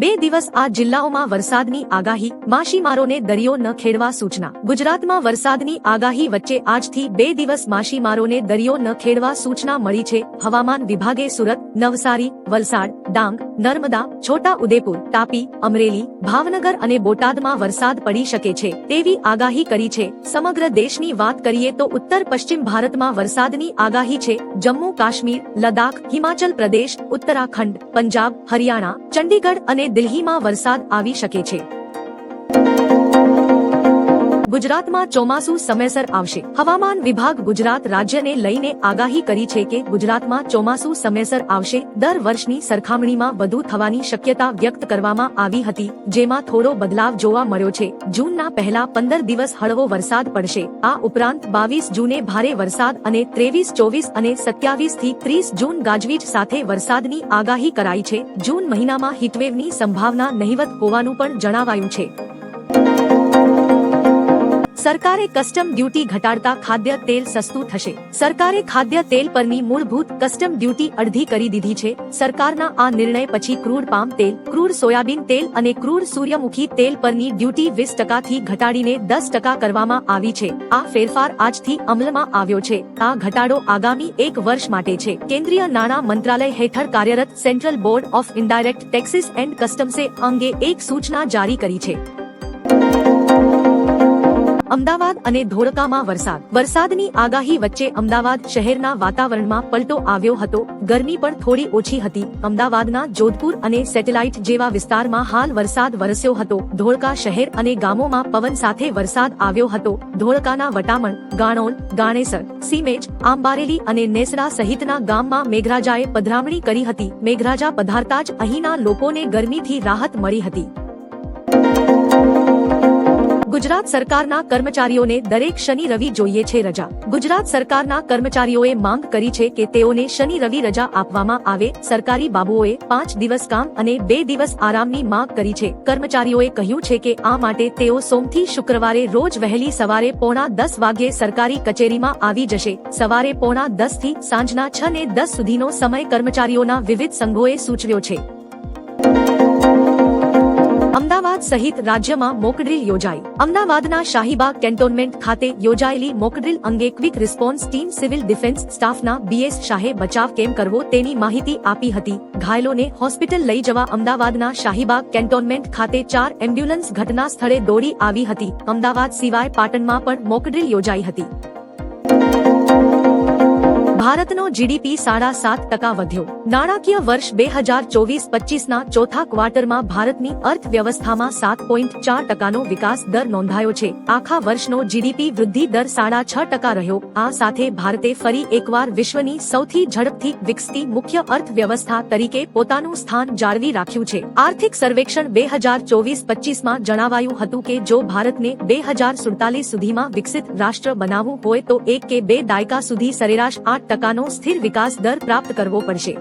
બે દિવસ આ જિલ્લાઓમાં વરસાદની આગાહી, માછીમારોને દરિયો ન ખેડવા સૂચના. ગુજરાતમાં વરસાદની આગાહી વચ્ચે આજથી બે દિવસ માછીમારોને દરિયો ન ખેડવા સૂચના મળી છે. હવામાન વિભાગે સુરત, નવસારી, વલસાડ, ડાંગ, નર્મદા છોટા ઉદેપુર તાપી, અમરેલી, ભાવનગર અને બોટાદમાં વરસાદ પડી શકે છે તેવી આગાહી કરી છે. સમગ્ર દેશની વાત કરીએ તો ઉત્તર પશ્ચિમ ભારતમાં વરસાદની આગાહી છે. જમ્મુ કાશ્મીર લદાખ હિમાચલ પ્રદેશ, ઉત્તરાખંડ, પંજાબ, હરિયાણા ચંડીગઢ અને દિલ્હીમાં વરસાદ આવી શકે છે. ગુજરાતમાં ચોમાસું સમયસર આવશે. હવામાન વિભાગ ગુજરાત રાજ્યને લઈને આગાહી કરી છે કે ગુજરાતમાં ચોમાસું સમયસર આવશે. દર વર્ષની સરખામણીમાં વધુ થવાની શક્યતા વ્યક્ત કરવામાં આવી હતી, જેમાં થોડો બદલાવ જોવા મળ્યો છે. જૂનના પહેલા પંદર દિવસ હળવો વરસાદ પડશે. આ ઉપરાંત બાવીસ જૂને ભારે વરસાદ અને ત્રેવીસ, ચોવીસ અને સત્યાવીસથી ત્રીસ જૂન ગાજવીજ સાથે વરસાદની આગાહી કરાઈ છે. જૂન મહિનામાં હીટવેવની સંભાવના નહિવત હોવાનું પણ જણાવાયું છે. સરકારે કસ્ટમ ડ્યુટી ઘટાડતા ખાદ્ય તેલ સસ્તું થશે. સરકારે ખાદ્ય તેલ પરની મૂળભૂત કસ્ટમ ડ્યુટી અડધી કરી દીધી છે. સરકારના આ નિર્ણય પછી ક્રૂડ પામ તેલ, ક્રૂડ સોયાબીન તેલ અને ક્રૂડ સૂર્યમુખી તેલ પરની ડ્યુટી વીસ ટકાથી ઘટાડીને દસ ટકા કરવામાં આવી છે. આ ફેરફાર આજથી અમલમાં આવ્યો છે. આ ઘટાડો આગામી એક વર્ષ માટે છે. કેન્દ્રીય નાણાં મંત્રાલય હેઠળ કાર્યરત central board of indirect taxes and કસ્ટમ્સે અંગે એક સૂચના જારી કરી છે. અમદાવાદ અને ધોળકામાં વરસાદ. વરસાદની આગાહી વચ્ચે અમદાવાદ શહેરના વાતાવરણમાં પલટો આવ્યો હતો. ગરમી પણ થોડી ઓછી હતી. અમદાવાદના જોધપુર અને સેટેલાઇટ જેવા વિસ્તારમાં હાલ વરસાદ વરસ્યો હતો. ધોળકા શહેર અને ગામોમાં પવન સાથે વરસાદ આવ્યો હતો. ધોળકાના વટામણ, ગાણોલ, ગાણેસર, સીમેજ, આંબારેલી અને નેસડા સહિતના ગામમાં મેઘરાજાએ પધરામણી કરી હતી. મેઘરાજા પધારતા જ અહીંના લોકોને ગરમીથી રાહત મળી હતી. ગુજરાત સરકારના કર્મચારીઓને દરેક શનિ રવિ જોઈએ છે રજા. ગુજરાત સરકારના કર્મચારીઓએ માંગ કરી છે કે તેઓને શનિ રવિ રજા આપવામાં આવે. સરકારી બાબુઓએ પાંચ દિવસ કામ અને બે દિવસ આરામની માંગ કરી છે. કર્મચારીઓએ કહ્યું છે કે આ માટે તેઓ સોમથી શુક્રવારે રોજ વહેલી સવારે પોણા દસ વાગ્યે સરકારી કચેરીમાં આવી જશે. સવારે પોણા દસથી સાંજના છ ને દસ સુધીનો સમય કર્મચારીઓના વિવિધ સંઘોએ સૂચવ્યો છે. અમદાવાદ સહિત રાજ્યમાં મોકડ્રીલ યોજાઈ. અમદાવાદના શાહીબાગ કેન્ટોનમેન્ટ ખાતે યોજાયેલી મોકડ્રીલ અંગે quick response team civil defence સ્ટાફના બીએસ શાહે બચાવ કેમ કરવો તેની માહિતી આપી હતી. ઘાયલોને હોસ્પિટલ લઈ જવા અમદાવાદના શાહીબાગ કેન્ટોનમેન્ટ ખાતે ચાર એમ્બ્યુલન્સ ઘટના સ્થળે દોડી આવી હતી. અમદાવાદ સિવાય પાટણમાં પણ મોકડ્રીલ યોજાઈ હતી. ભારતનો જીડીપી સાડા સાત ટકા વધ્યો. નાણાકીય વર્ષ બે હજાર ચોવીસ પચીસના ચોથા ક્વાર્ટરમાં ભારતની અર્થવ્યવસ્થામાં સાત પોઈન્ટ ચાર ટકાનો વિકાસ દર નોંધાયો છે. આખા વર્ષનો જીડીપી વૃદ્ધિ દર સાડા છ ટકા રહ્યો. આ સાથે ભારતે ફરી એકવાર વિશ્વની સૌથી ઝડપથી વિકસતી મુખ્ય અર્થવ્યવસ્થા તરીકે પોતાનું સ્થાન જાળવી રાખ્યું છે. આર્થિક સર્વેક્ષણ બે હજાર ચોવીસ પચીસમાં જણાવાયું હતું કે જો ભારતને બે હજાર સુડતાલીસ સુધીમાં વિકસિત રાષ્ટ્ર બનાવવું હોય તો એક કે બે દાયકા સુધી સરેરાશ આઠ ટકાનો સ્થિર વિકાસ દર પ્રાપ્ત કરવો પડશે.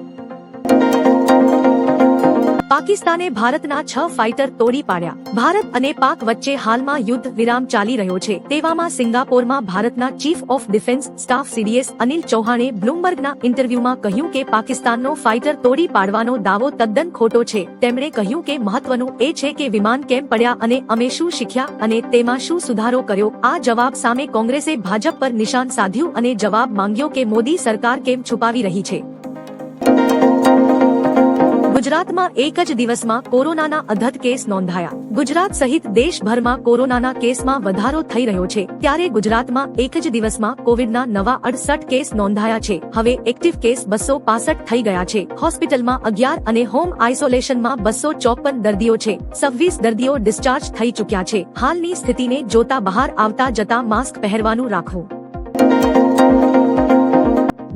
પાકિસ્તાને ભારતના છ ફાઇટર તોડી પાડ્યા. ભારત અને પાક વચ્ચે હાલમાં યુદ્ધ વિરામ ચાલી રહ્યો છે. તેવામાં સિંગાપોરમાં ભારતના chief of defence staff CDS Anil ચૌહાણે બ્લુમબર્ગના ઇન્ટરવ્યુમાં કહ્યું કે પાકિસ્તાનનો ફાઇટર તોડી પાડવાનો દાવો તદ્દન ખોટો છે. તેમણે કહ્યું કે મહત્વનું એ છે કે વિમાન કેમ પડ્યા અને અમે શું શીખ્યા અને તેમાં શું સુધારો કર્યો. આ જવાબ સામે કોંગ્રેસે ભાજપ પર નિશાન સાધ્યું અને જવાબ માંગ્યો કે મોદી સરકાર કેમ છુપાવી રહી છે. ગુજરાતમાં એક જ દિવસમાં કોરોનાના અધત કેસ નોંધાયા. ગુજરાત સહિત દેશભરમાં કોરોનાના કેસમાં વધારો થઈ રહ્યો છે. ત્યારે ગુજરાતમાં એક જ દિવસમાં કોવિડના નવા અડસઠ કેસ નોંધાયા છે. હવે એક્ટિવ કેસ બસો પાસઠ થઈ ગયા છે. હોસ્પિટલમાં અગિયાર અને હોમ આઇસોલેશનમાં બસો ચોપન દર્દીઓ છે. છવ્વીસ દર્દીઓ ડિસ્ચાર્જ થઈ ચૂક્યા છે. હાલની સ્થિતિને જોતા બહાર આવતા જતા માસ્ક પહેરવાનું રાખવું.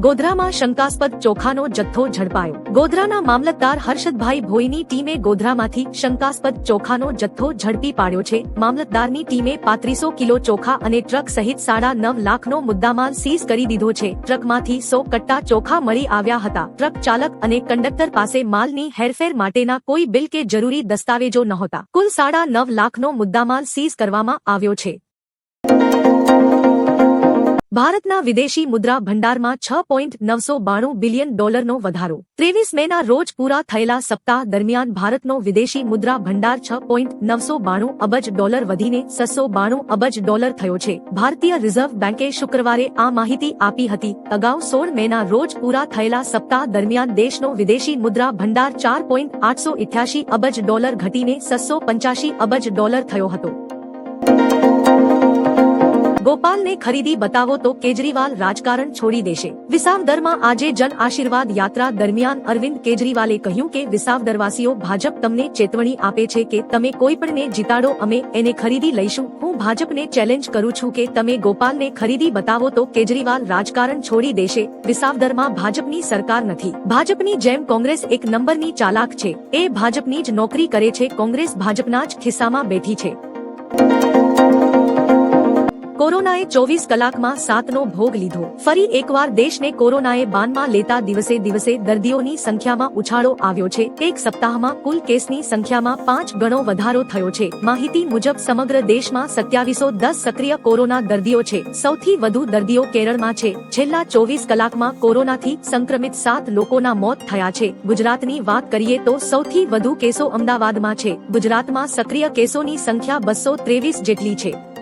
ગોધરામાં શંકાસ્પદ ચોખાનો જથ્થો ઝડપાયો. ગોધરાના મામલતદાર હર્ષદભાઈ ભોઈની ટીમે ગોધરામાંથી શંકાસ્પદ ચોખાનો જથ્થો ઝડપી પાડ્યો છે. મામલતદારની ટીમે પાંત્રીસો કિલો ચોખા અને ટ્રક સહિત સાડા નવ લાખનો મુદ્દામાલ સીઝ કરી દીધો છે. ટ્રકમાંથી સો કટ્ટા ચોખા મળી આવ્યા હતા. ટ્રક ચાલક અને કંડક્ટર પાસે માલની હેરફેર માટેના કોઈ બિલ કે જરૂરી દસ્તાવેજો નહોતા. કુલ સાડા નવ લાખનો મુદ્દામાલ સીઝ કરવામાં આવ્યો છે. ભારતના વિદેશી મુદ્રા ભંડારમાં છ પોઈન્ટ નવસો બાણું બિલિયન ડોલરનો વધારો. ત્રેવીસ મેના રોજ પૂરા થયેલા સપ્તાહ દરમિયાન ભારતનો વિદેશી મુદ્રા ભંડાર છ પોઈન્ટ નવસો બાણું અબજ ડોલર વધીને સસો બાણું અબજ ડોલર થયો છે. ભારતીય રિઝર્વ બેંકે શુક્રવારે આ માહિતી આપી હતી. અગાઉ સોળ મેના રોજ પૂરા થયેલા સપ્તાહ દરમિયાન દેશનો વિદેશી મુદ્રા ભંડાર ચાર પોઈન્ટ આઠસો ઇઠ્યાસી અબજ ડોલર ઘટીને સસો પંચ્યાસી અબજ ડોલર થયો હતો. ગોપાલને ખરીદી બતાવો તો કેજરીવાલ રાજકારણ છોડી દેશે. વિસાવદરમાં આજે જન આશીર્વાદ યાત્રા દરમિયાન અરવિંદ કેજરીવાલે કહ્યું કે વિસાવદરવાસીઓ ભાજપ તમને ચેતવણી આપે છે કે તમે કોઈ પણને જીતાડો, અમે એને ખરીદી લઈશું. હું ભાજપને ચેલેન્જ કરું છું કે તમે ગોપાલને ખરીદી બતાવો તો કેજરીવાલ રાજકારણ છોડી દેશે. વિસાવદરમાં ભાજપની સરકાર નથી. ભાજપની જેમ કોંગ્રેસ એક નંબરની ચાલાક છે. એ ભાજપની જ નોકરી કરે છે. કોંગ્રેસ ભાજપના જ ખિસ્સામાં બેઠી છે. કોરોનાએ ચોવીસ કલાકમાં સાતનો ભોગ લીધો. ફરી એકવાર દેશને કોરોનાએ બાનમાં લેતા દિવસે દિવસે દર્દીઓની સંખ્યામાં ઉછાળો આવ્યો છે. એક સપ્તાહમાં કુલ કેસની સંખ્યામાં પાંચ ગણો વધારો થયો છે. માહિતી મુજબ સમગ્ર દેશમાં સત્યાવીસો દસ સક્રિય કોરોના દર્દીઓ છે. સૌથી વધુ દર્દીઓ કેરળમાં છે. છેલ્લા ચોવીસ કલાકમાં કોરોનાથી સંક્રમિત સાત લોકોના મોત થયા છે. ગુજરાતની વાત કરીએ તો સૌથી વધુ કેસો અમદાવાદમાં છે. ગુજરાતમાં સક્રિય કેસોની સંખ્યા બસો ત્રેવીસ જેટલી છે.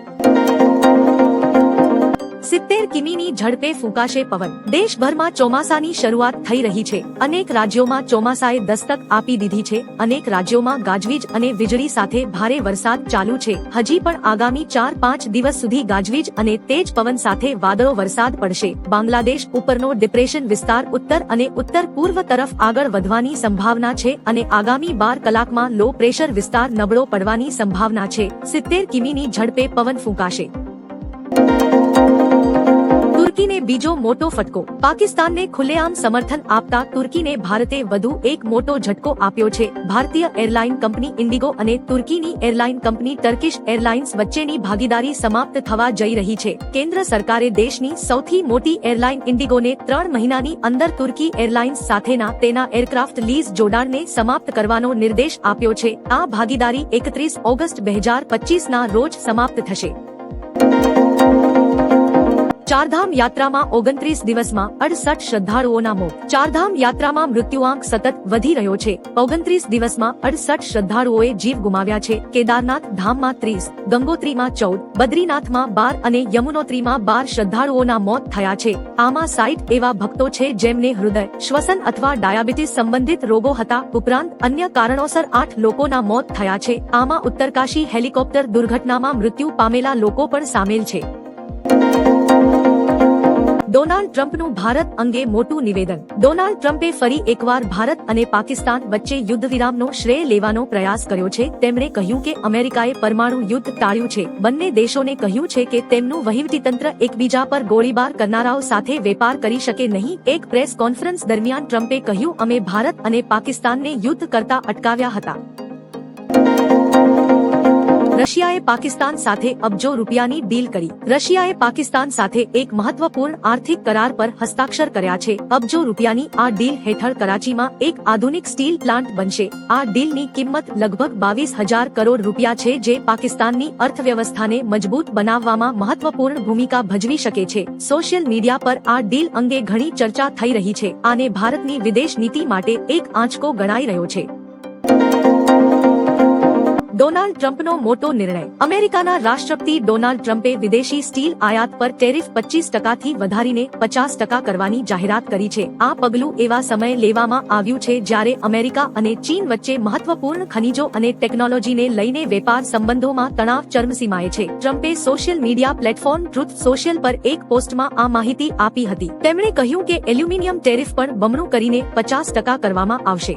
સિત્તેર કિમીની ઝડપે ફૂંકાશે પવન. દેશભરમાં ચોમાસાની શરૂઆત થઈ રહી છે. અનેક રાજ્યોમાં ચોમાસાએ દસ્તક આપી દીધી છે. અનેક રાજ્યોમાં ગાજવીજ અને વીજળી સાથે ભારે વરસાદ ચાલુ છે. હજી પણ આગામી ચાર પાંચ દિવસ સુધી ગાજવીજ અને તેજ પવન સાથે વાદળો વરસાદ પડશે. બાંગ્લાદેશ ઉપરનો ડિપ્રેશન વિસ્તાર ઉત્તર અને ઉત્તર પૂર્વ તરફ આગળ વધવાની સંભાવના છે અને આગામી બાર કલાકમાં લો પ્રેશર વિસ્તાર નબળો પડવાની સંભાવના છે. સિત્તેર કિમીની ઝડપે પવન ફૂંકાશે. તુર્કીને બીજો મોટો ફટકો. પાકિસ્તાનને ખુલ્લેઆમ સમર્થન આપતા તુર્કીને ભારતે વધુ એક મોટો ઝટકો આપ્યો છે. ભારતીય એરલાઇન કંપની ઇન્ડિગો અને તુર્કીની એરલાઇન કંપની ટર્કિશ એરલાઇન્સ વચ્ચેની ભાગીદારી સમાપ્ત થવા જઈ રહી છે. કેન્દ્ર સરકારે દેશની સૌથી મોટી એરલાઇન ઇન્ડિગોને ત્રણ મહિનાની અંદર તુર્કી એરલાઇન્સ સાથેના તેના એરક્રાફ્ટ લીઝ જોડાણને સમાપ્ત કરવાનો નિર્દેશ આપ્યો છે. આ ભાગીદારી એકત્રીસ ઓગસ્ટ બે હજાર પચીસના રોજ સમાપ્ત થશે. ચારધામ યાત્રામાં ઓગણત્રીસ દિવસમાં અડસઠ શ્રદ્ધાળુઓના મોત. ચારધામ યાત્રામાં મૃત્યુઆંક સતત વધી રહ્યો છે. ઓગણત્રીસ દિવસમાં અડસઠ શ્રદ્ધાળુઓએ જીવ ગુમાવ્યા છે. કેદારનાથ ધામમાં ત્રીસ, ગંગોત્રીમાં ચૌદ, બદ્રીનાથમાં બાર અને યમુનોત્રીમાં બાર શ્રદ્ધાળુઓના મોત થયા છે. આમાં સાઈઠ એવા ભક્તો છે જેમને હૃદય, શ્વસન અથવા ડાયાબિટીસ સંબંધિત રોગો હતા. ઉપરાંત અન્ય કારણોસર આઠ લોકોના મોત થયા છે. આમાં ઉત્તરકાશી હેલિકોપ્ટર દુર્ઘટનામાં મૃત્યુ પામેલા લોકો પણ સામેલ છે. ડોનાલ્ડ ટ્રમ્પનું ભારત અંગે મોટું નિવેદન. ડોનાલ્ડ ટ્રમ્પે ફરી એકવાર ભારત અને પાકિસ્તાન વચ્ચે યુદ્ધ વિરામનો શ્રેય લેવાનો પ્રયાસ કર્યો છે. તેમણે કહ્યું કે અમેરિકાએ પરમાણુ યુદ્ધ ટાળ્યું છે. બંને દેશોને કહ્યું છે કે તેમનું વહીવટીતંત્ર એકબીજા પર ગોળીબાર કરનારાઓ સાથે વેપાર કરી શકે નહીં. એક પ્રેસ કોન્ફરન્સ દરમિયાન ટ્રમ્પે કહ્યું, અમે ભારત અને પાકિસ્તાનને યુદ્ધ કરતા અટકાવ્યા હતા. રશિયાએ પાકિસ્તાન સાથે અબજો રૂપિયાની ડીલ કરી. રશિયાએ પાકિસ્તાન સાથે એક મહત્વપૂર્ણ આર્થિક કરાર પર હસ્તાક્ષર કર્યા છે. અબજો રૂપિયાની આ ડીલ હેઠળ કરાચીમાં એક આધુનિક સ્ટીલ પ્લાન્ટ બનશે. આ ડીલની કિંમત લગભગ બાવીસ હજાર કરોડ રૂપિયા છે જે પાકિસ્તાનની અર્થવ્યવસ્થાને મજબૂત બનાવવામાં મહત્વપૂર્ણ ભૂમિકા ભજવી શકે છે. સોશિયલ મીડિયા પર આ ડીલ અંગે ઘણી ચર્ચા થઈ રહી છે. આને ભારતની વિદેશ નીતિ માટે એક આંચકો ગણાઈ રહ્યો છે. ડોનાલ્ડ ટ્રમ્પનો મોટો નિર્ણય. અમેરિકાના રાષ્ટ્રપતિ ડોનાલ્ડ ટ્રમ્પે વિદેશી સ્ટીલ આયાત પર ટેરિફ પચીસ ટકાથી વધારીને પચાસ ટકા કરવાની જાહેરાત કરી છે. આ પગલું એવા સમયે લેવામાં આવ્યું છે જ્યારે અમેરિકા અને ચીન વચ્ચે મહત્વપૂર્ણ ખનીજો અને ટેકનોલોજીને લઈને વેપાર સંબંધોમાં તણાવ ચરમસીમાએ છે. ટ્રમ્પે social media platform truth social પર એક પોસ્ટમાં આ માહિતી આપી હતી. તેમણે કહ્યું કે એલ્યુમિનિયમ ટેરિફ પણ બમણું કરીને પચાસ ટકા કરવામાં આવશે.